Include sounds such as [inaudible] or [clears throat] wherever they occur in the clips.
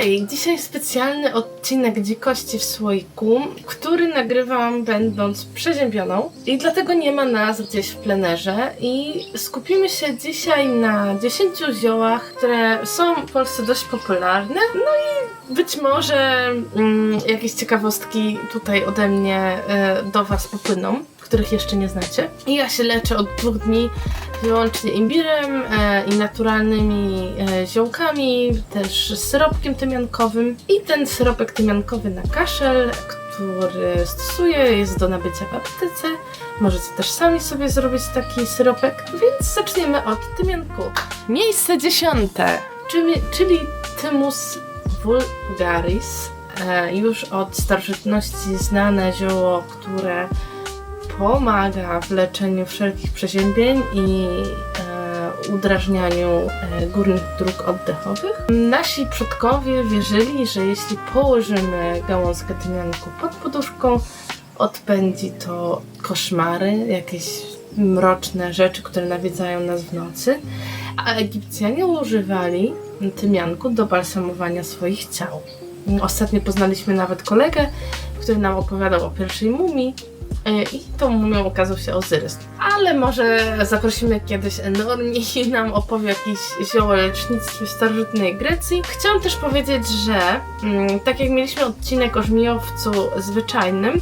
Hej, dzisiaj specjalny odcinek Dzikości w Słoiku, który nagrywam będąc przeziębioną i dlatego nie ma nas gdzieś w plenerze i skupimy się dzisiaj na 10 ziołach, które są w Polsce dość popularne, no i być może mm, jakieś ciekawostki tutaj ode mnie e, do Was popłyną, których jeszcze nie znacie. I ja się leczę od dwóch dni wyłącznie imbirem e, i naturalnymi e, ziołkami, też syropkiem tymiankowym. I ten syropek tymiankowy na kaszel, który stosuję, jest do nabycia w aptece. Możecie też sami sobie zrobić taki syropek, więc zaczniemy od tymianku. Miejsce dziesiąte, czyli, czyli Thymus vulgaris. E, już od starożytności znane zioło, które pomaga w leczeniu wszelkich przeziębień i e, udrażnianiu e, górnych dróg oddechowych. Nasi przodkowie wierzyli, że jeśli położymy gałązkę tymianku pod poduszką, odpędzi to koszmary, jakieś mroczne rzeczy, które nawiedzają nas w nocy. A Egipcjanie używali tymianku do balsamowania swoich ciał. Ostatnio poznaliśmy nawet kolegę, który nam opowiadał o pierwszej mumii, I tą mumią okazał się Ozyrys. Ale może zaprosimy kiedyś Enormi i nam opowie jakieś ziołolecznictwie starożytnej Grecji. Chciałam też powiedzieć, że mm, tak jak mieliśmy odcinek o żmijowcu zwyczajnym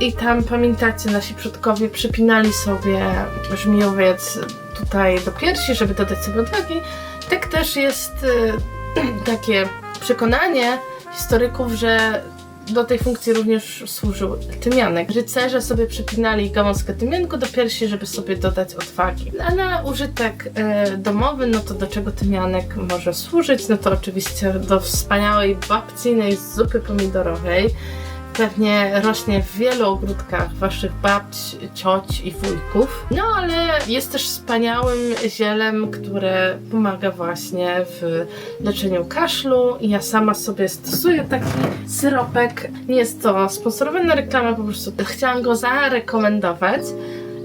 i tam pamiętacie, nasi przodkowie przypinali sobie żmijowiec tutaj do piersi, żeby dodać sobie odwagi, tak też jest y, [clears throat] takie przekonanie historyków, że do tej funkcji również służył tymianek. Rycerze sobie przypinali gałązkę tymianku do piersi, żeby sobie dodać odwagi. A na użytek e, domowy, no to do czego tymianek może służyć? No to oczywiście do wspaniałej babcinej zupy pomidorowej pewnie rośnie w wielu ogródkach waszych babć, cioć i wujków. No ale jest też wspaniałym zielem, które pomaga właśnie w leczeniu kaszlu. I ja sama sobie stosuję taki syropek. Nie jest to sponsorowana reklama, po prostu chciałam go zarekomendować.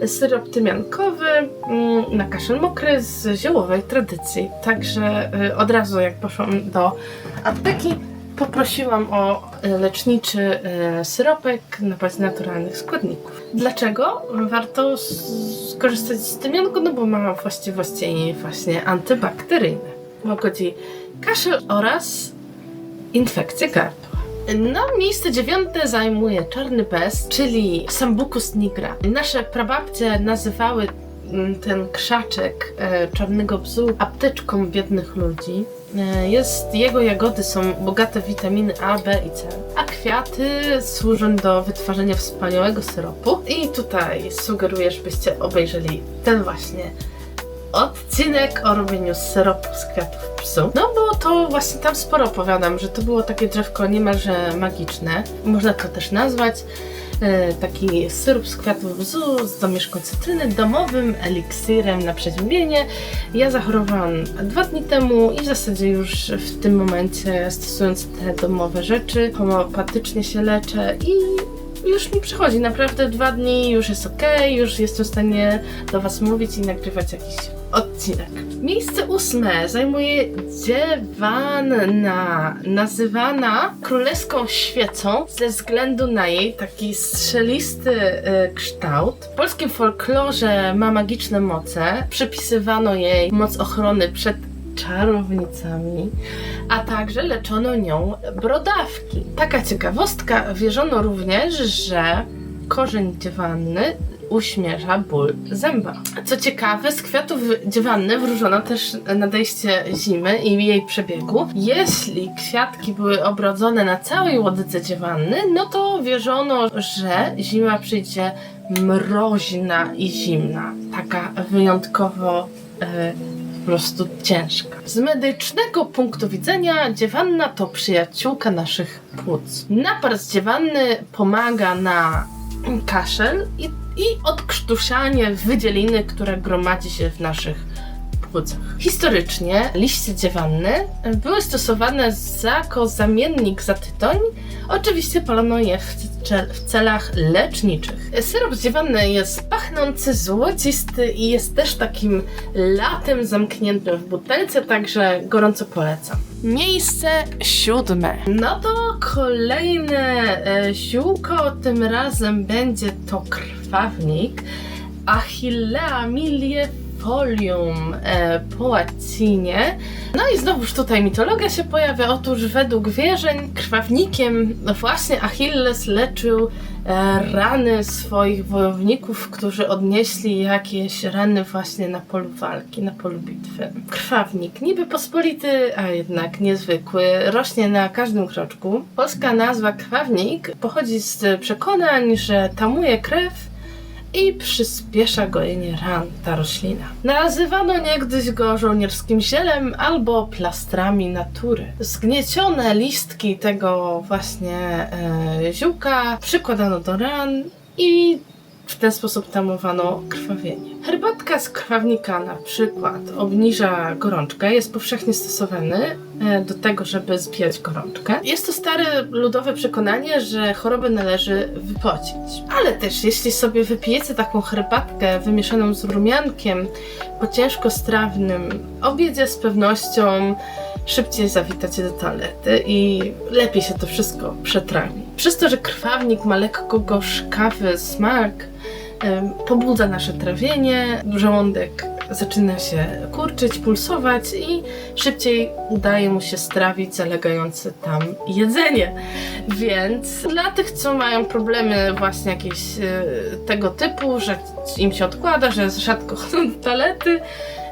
Syrop tymiankowy mm, na kaszel mokry z ziołowej tradycji. Także y, od razu jak poszłam do apteki, poprosiłam o e, leczniczy e, syropek na bazie naturalnych składników. Dlaczego warto skorzystać z tymianku? No bo ma właściwości właśnie antybakteryjne. Łagodzi kaszel oraz infekcję gardła. No, miejsce dziewiąte zajmuje czarny bez, czyli Sambucus nigra. Nasze prababcie nazywały ten krzaczek e, czarnego bzu apteczką biednych ludzi. E, Jest, jego jagody są bogate w witaminy A, B i C, a kwiaty służą do wytwarzania wspaniałego syropu. I tutaj sugeruję, żebyście obejrzeli ten właśnie odcinek o robieniu syropu z kwiatów psu. No bo to właśnie tam sporo opowiadam, że to było takie drzewko niemalże magiczne. Można to też nazwać. E, taki syrop z kwiatów bzu z domieszką cytryny domowym eliksirem na przeziębienie. Ja zachorowałam dwa dni temu i w zasadzie już w tym momencie stosując te domowe rzeczy homeopatycznie się leczę i już mi przychodzi. Naprawdę dwa dni już jest ok, już jestem w stanie do Was mówić i nagrywać jakiś odcinek. Miejsce ósme zajmuje dziewanna, nazywana królewską świecą ze względu na jej taki strzelisty e, kształt. W polskim folklorze ma magiczne moce. Przypisywano jej moc ochrony przed czarownicami, a także leczono nią brodawki. Taka ciekawostka, wierzono również, że korzeń dziewanny uśmierza ból zęba. Co ciekawe, z kwiatów dziewanny wróżono też nadejście zimy i jej przebiegu. Jeśli kwiatki były obrodzone na całej łodydze dziewanny, no to wierzono, że zima przyjdzie mroźna i zimna. Taka wyjątkowo e, po prostu ciężka. Z medycznego punktu widzenia dziewanna to przyjaciółka naszych płuc. Napar z dziewanny pomaga na kaszel i, i odkrztusianie wydzieliny, które gromadzi się w naszych płucach. Historycznie liście dziewanny były stosowane jako zamiennik za tytoń. Oczywiście palono je w, ce- w celach leczniczych. Syrop z dziewanny jest pachnący, złocisty i jest też takim latem zamkniętym w butelce, także gorąco polecam. Miejsce siódme. No to kolejne e, ziółko, tym razem będzie to krwawnik Achillea miliefolium e, po łacinie. No i znowuż tutaj mitologia się pojawia. Otóż według wierzeń krwawnikiem właśnie Achilles leczył e, rany swoich wojowników, którzy odnieśli jakieś rany właśnie na polu walki, na polu bitwy. Krwawnik, niby pospolity, a jednak niezwykły, rośnie na każdym kroczku. Polska nazwa krwawnik pochodzi z przekonań, że tamuje krew i przyspiesza gojenie ran ta roślina. Nazywano niegdyś go żołnierskim zielem albo plastrami natury. Zgniecione listki tego właśnie e, ziółka przykładano do ran i w ten sposób tamowano krwawienie. Herbatka z krwawnika na przykład obniża gorączkę, jest powszechnie stosowany e, do tego, żeby zbijać gorączkę. Jest to stare ludowe przekonanie, że chorobę należy wypocić. Ale też jeśli sobie wypijecie taką herbatkę wymieszaną z rumiankiem po ciężkostrawnym obiedzie z pewnością szybciej zawitacie do toalety i lepiej się to wszystko przetrawi. Przez to, że krwawnik ma lekko gorzkawy smak, pobudza nasze trawienie, żołądek zaczyna się kurczyć, pulsować i szybciej udaje mu się strawić zalegające tam jedzenie. Więc dla tych, co mają problemy właśnie jakieś e, tego typu, że im się odkłada, że rzadko [laughs] chodzą do toalety,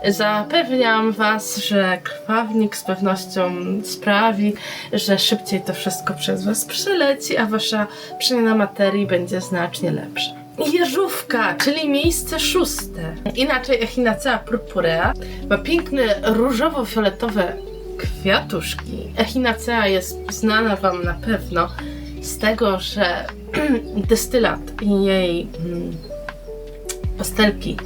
Zapewniam Was, że krwawnik z pewnością sprawi, że szybciej to wszystko przez Was przeleci, a Wasza przemiana materii będzie znacznie lepsza. Jeżówka, czyli miejsce szóste. Inaczej Echinacea purpurea ma piękne różowo-fioletowe kwiatuszki. Echinacea jest znana Wam na pewno z tego, że [clears throat] destylat i jej mm, pastelki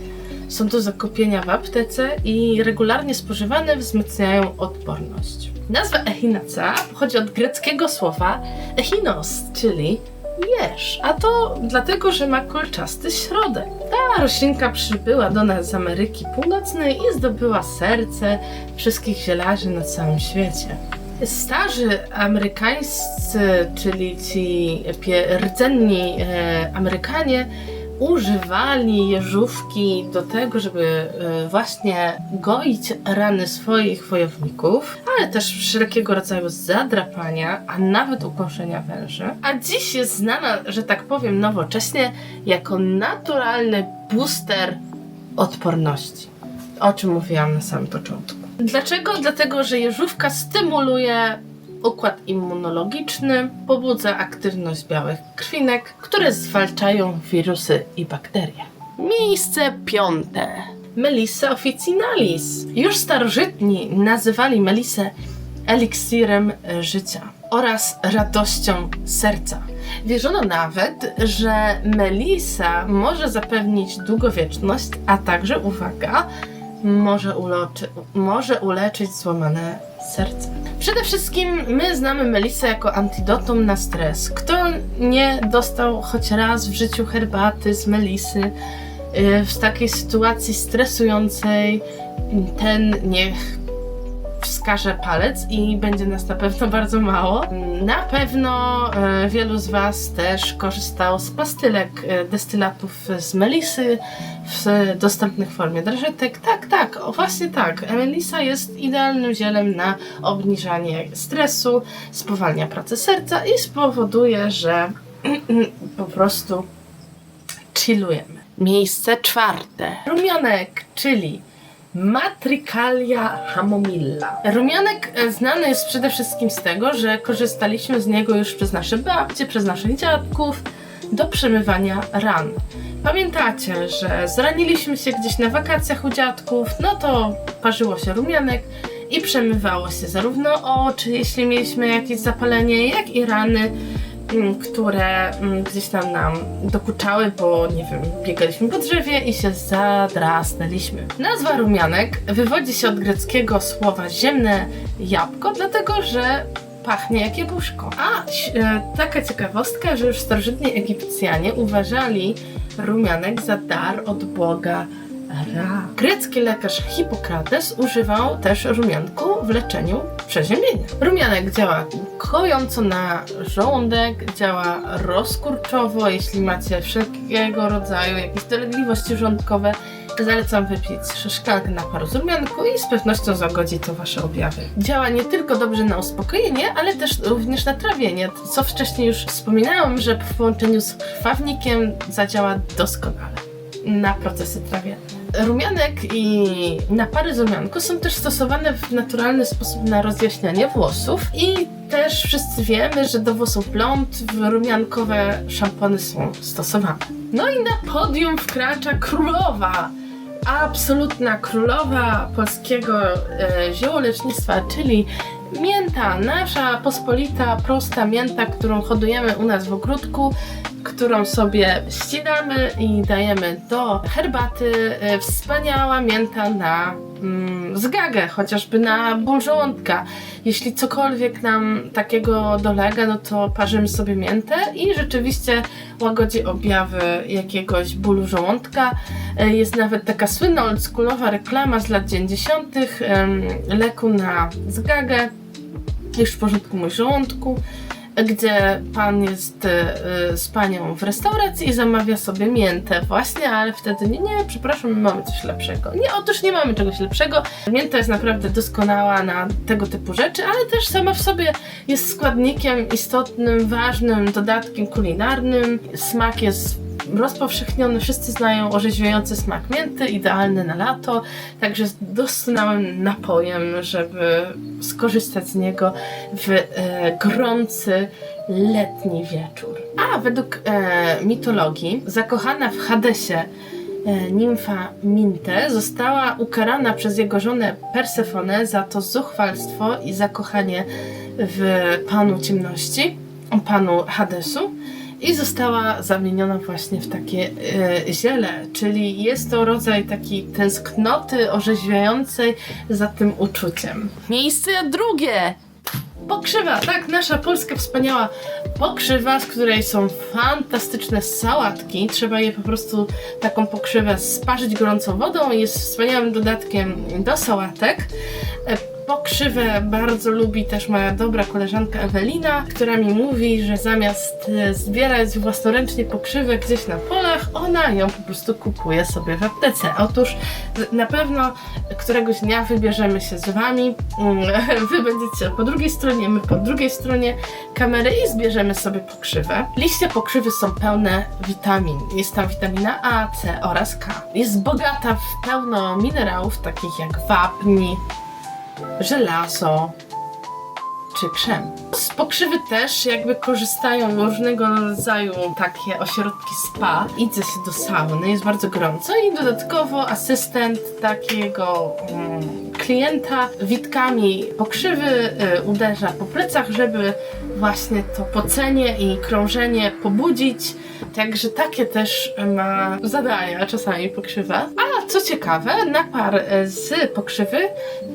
są do zakupienia w aptece i regularnie spożywane wzmacniają odporność. Nazwa echinacea pochodzi od greckiego słowa echinos, czyli jeż, a to dlatego, że ma kolczasty środek. Ta roślinka przybyła do nas z Ameryki Północnej i zdobyła serce wszystkich zielarzy na całym świecie. Starzy amerykańscy, czyli ci rdzenni e, Amerykanie, używali jeżówki do tego, żeby e, właśnie goić rany swoich wojowników, ale też wszelkiego rodzaju zadrapania, a nawet ukąszenia węży. A dziś jest znana, że tak powiem nowocześnie, jako naturalny booster odporności. O czym mówiłam na samym początku. Dlaczego? Dlatego, że jeżówka stymuluje układ immunologiczny, pobudza aktywność białych krwinek, które zwalczają wirusy i bakterie. Miejsce piąte. Melissa officinalis. Już starożytni nazywali melisę eliksirem życia oraz radością serca. Wierzono nawet, że melisa może zapewnić długowieczność, a także, uwaga, może, może uleczyć złamane serce. Przede wszystkim my znamy melisę jako antidotum na stres. Kto nie dostał choć raz w życiu herbaty z melisy yy, w takiej sytuacji stresującej, ten niech wskaże palec i będzie nas na pewno [laughs] bardzo mało. Na pewno e, wielu z Was też korzystało z pastylek e, destylatów z melisy w dostępnych formie drażetek. Tak, tak, o, właśnie tak. Melisa jest idealnym zielem na obniżanie stresu, spowalnia pracę serca i spowoduje, że [clears throat] po prostu chillujemy. Miejsce czwarte. Rumianek, czyli Matricalia hamomilla. Rumianek e, znany jest przede wszystkim z tego, że korzystaliśmy z niego już przez nasze babcie, przez naszych dziadków do przemywania ran. Pamiętacie, że zraniliśmy się gdzieś na wakacjach u dziadków, no to parzyło się rumianek i przemywało się zarówno oczy, jeśli mieliśmy jakieś zapalenie, jak i rany które mm, gdzieś tam nam dokuczały, bo nie wiem, biegaliśmy po drzewie i się zadrasnęliśmy. Nazwa rumianek wywodzi się od greckiego słowa ziemne jabłko, dlatego że pachnie jak jabłuszko. A e, taka ciekawostka, że już starożytni Egipcjanie uważali rumianek za dar od Boga Ra. Grecki lekarz Hipokrates używał też rumianku w leczeniu przeziębienia. Rumianek działa kojąco na żołądek, działa rozkurczowo, jeśli macie wszelkiego rodzaju jakieś dolegliwości żołądkowe, Zalecam wypić szklankę naparu z rumianku i z pewnością zagodzi to Wasze objawy. Działa nie tylko dobrze na uspokojenie, ale też również na trawienie, co wcześniej już wspominałam, że w połączeniu z krwawnikiem zadziała doskonale na procesy trawienne. Rumianek i napary z rumianku są też stosowane w naturalny sposób na rozjaśnianie włosów. I też wszyscy wiemy, że do włosów blond rumiankowe szampony są stosowane. No i na podium wkracza królowa. Absolutna królowa polskiego e, ziołolecznictwa, czyli mięta, nasza pospolita, prosta mięta, którą hodujemy u nas w ogródku, którą sobie ścinamy i dajemy do herbaty. E, wspaniała mięta na mm, zgagę, chociażby na ból żołądka. Jeśli cokolwiek nam takiego dolega, no to parzymy sobie miętę i rzeczywiście łagodzi objawy jakiegoś bólu żołądka. E, jest nawet taka słynna oldschoolowa reklama z lat 90. leku na zgagę, już w porządku mój żołądku gdzie pan jest y, z panią w restauracji i zamawia sobie miętę właśnie, ale wtedy nie, nie, przepraszam, my mamy coś lepszego. Nie, otóż nie mamy czegoś lepszego. Mięta jest naprawdę doskonała na tego typu rzeczy, ale też sama w sobie jest składnikiem istotnym, ważnym, dodatkiem kulinarnym. Smak jest rozpowszechniony, wszyscy znają orzeźwiający smak mięty, idealny na lato, także doskonałym napojem, żeby skorzystać z niego w e, gorący letni wieczór. A według e, mitologii zakochana w Hadesie e, nimfa Minte została ukarana przez jego żonę Persefonę za to zuchwalstwo i zakochanie w panu ciemności, panu Hadesu i została zamieniona właśnie w takie e, ziele, czyli jest to rodzaj takiej tęsknoty orzeźwiającej za tym uczuciem. Miejsce drugie! Pokrzywa, tak, nasza polska wspaniała pokrzywa, z której są fantastyczne sałatki. Trzeba je po prostu taką pokrzywę sparzyć gorącą wodą. Jest wspaniałym dodatkiem do sałatek. E, pokrzywę bardzo lubi też moja dobra koleżanka Ewelina, która mi mówi, że zamiast e, zbierać własnoręcznie pokrzywę gdzieś na polach, ona ją po prostu kupuje sobie w aptece. Otóż na pewno któregoś dnia wybierzemy się z Wami. Mm, [laughs] wy będziecie po drugiej stronie, my po drugiej stronie kamery i zbierzemy sobie pokrzywę. Liście pokrzywy są pełne witamin. Jest tam witamina A, C oraz K. Jest bogata w pełno minerałów takich jak wapni, żelazo czy krzem. Z pokrzywy też jakby korzystają różnego rodzaju takie ośrodki spa. Idzie się do sauny, jest bardzo gorąco i dodatkowo asystent takiego um, klienta witkami pokrzywy y, uderza po plecach, żeby właśnie to pocenie i krążenie pobudzić. Także takie też ma zadania czasami pokrzywa. A co ciekawe, napar z pokrzywy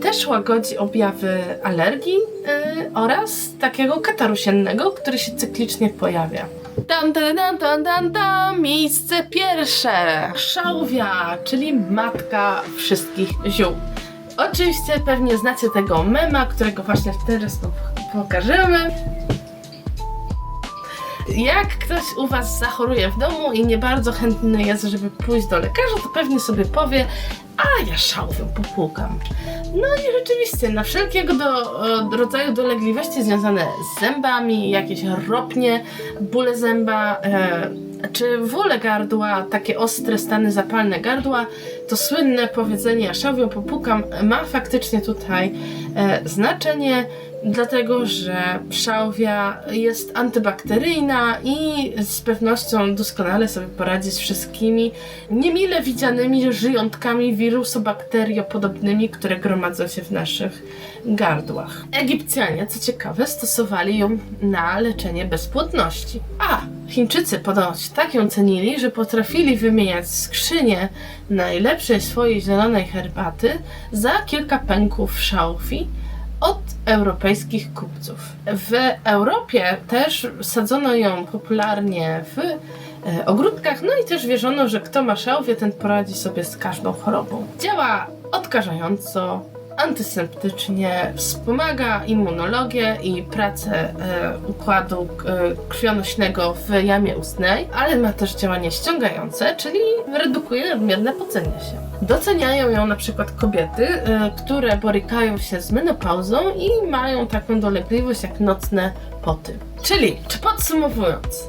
też łagodzi objawy alergii yy, oraz takiego kataru siennego, który się cyklicznie pojawia. Tam, tam, tam, tam, tam, miejsce pierwsze. Szałwia, czyli matka wszystkich ziół. Oczywiście pewnie znacie tego mema, którego właśnie teraz pokażemy. Jak ktoś u Was zachoruje w domu i nie bardzo chętny jest, żeby pójść do lekarza, to pewnie sobie powie, a ja szałwią popłukam. No i rzeczywiście, na wszelkiego do, rodzaju dolegliwości związane z zębami, jakieś ropnie, bóle zęba, e, czy wóle gardła, takie ostre stany zapalne gardła, to słynne powiedzenie ja szałwią popłukam ma faktycznie tutaj e, znaczenie dlatego że szałwia jest antybakteryjna i z pewnością doskonale sobie poradzi z wszystkimi niemile widzianymi żyjątkami wirusobakteriopodobnymi, które gromadzą się w naszych gardłach. Egipcjanie, co ciekawe, stosowali ją na leczenie bezpłodności. A Chińczycy ponoć tak ją cenili, że potrafili wymieniać skrzynię najlepszej swojej zielonej herbaty za kilka pęków szałwi, od europejskich kupców. W Europie też sadzono ją popularnie w e, ogródkach. No i też wierzono, że kto ma szałwię, ten poradzi sobie z każdą chorobą. Działa odkażająco, antyseptycznie, wspomaga immunologię i pracę e, układu e, krwionośnego w jamie ustnej, ale ma też działanie ściągające, czyli redukuje nadmierne pocenie się. Doceniają ją na przykład kobiety, e, które borykają się z menopauzą i mają taką dolegliwość jak nocne poty. Czyli, czy podsumowując,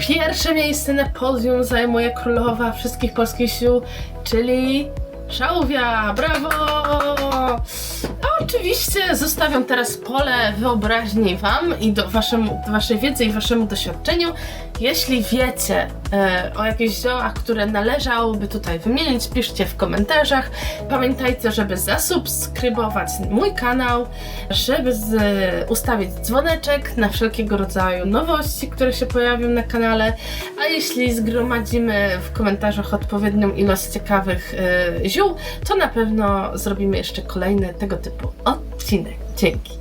Pierwsze miejsce na podium zajmuje królowa wszystkich polskich sił, czyli Szałwia, brawo! Oczywiście zostawiam teraz pole wyobraźni Wam i do, waszemu, do Waszej wiedzy i Waszemu doświadczeniu. Jeśli wiecie e, o jakichś ziołach, które należałoby tutaj wymienić, piszcie w komentarzach. Pamiętajcie, żeby zasubskrybować mój kanał, żeby z, ustawić dzwoneczek na wszelkiego rodzaju nowości, które się pojawią na kanale. A jeśli zgromadzimy w komentarzach odpowiednią ilość ciekawych e, ziół, to na pewno zrobimy jeszcze kolejny tego typu odcinek. Dzięki.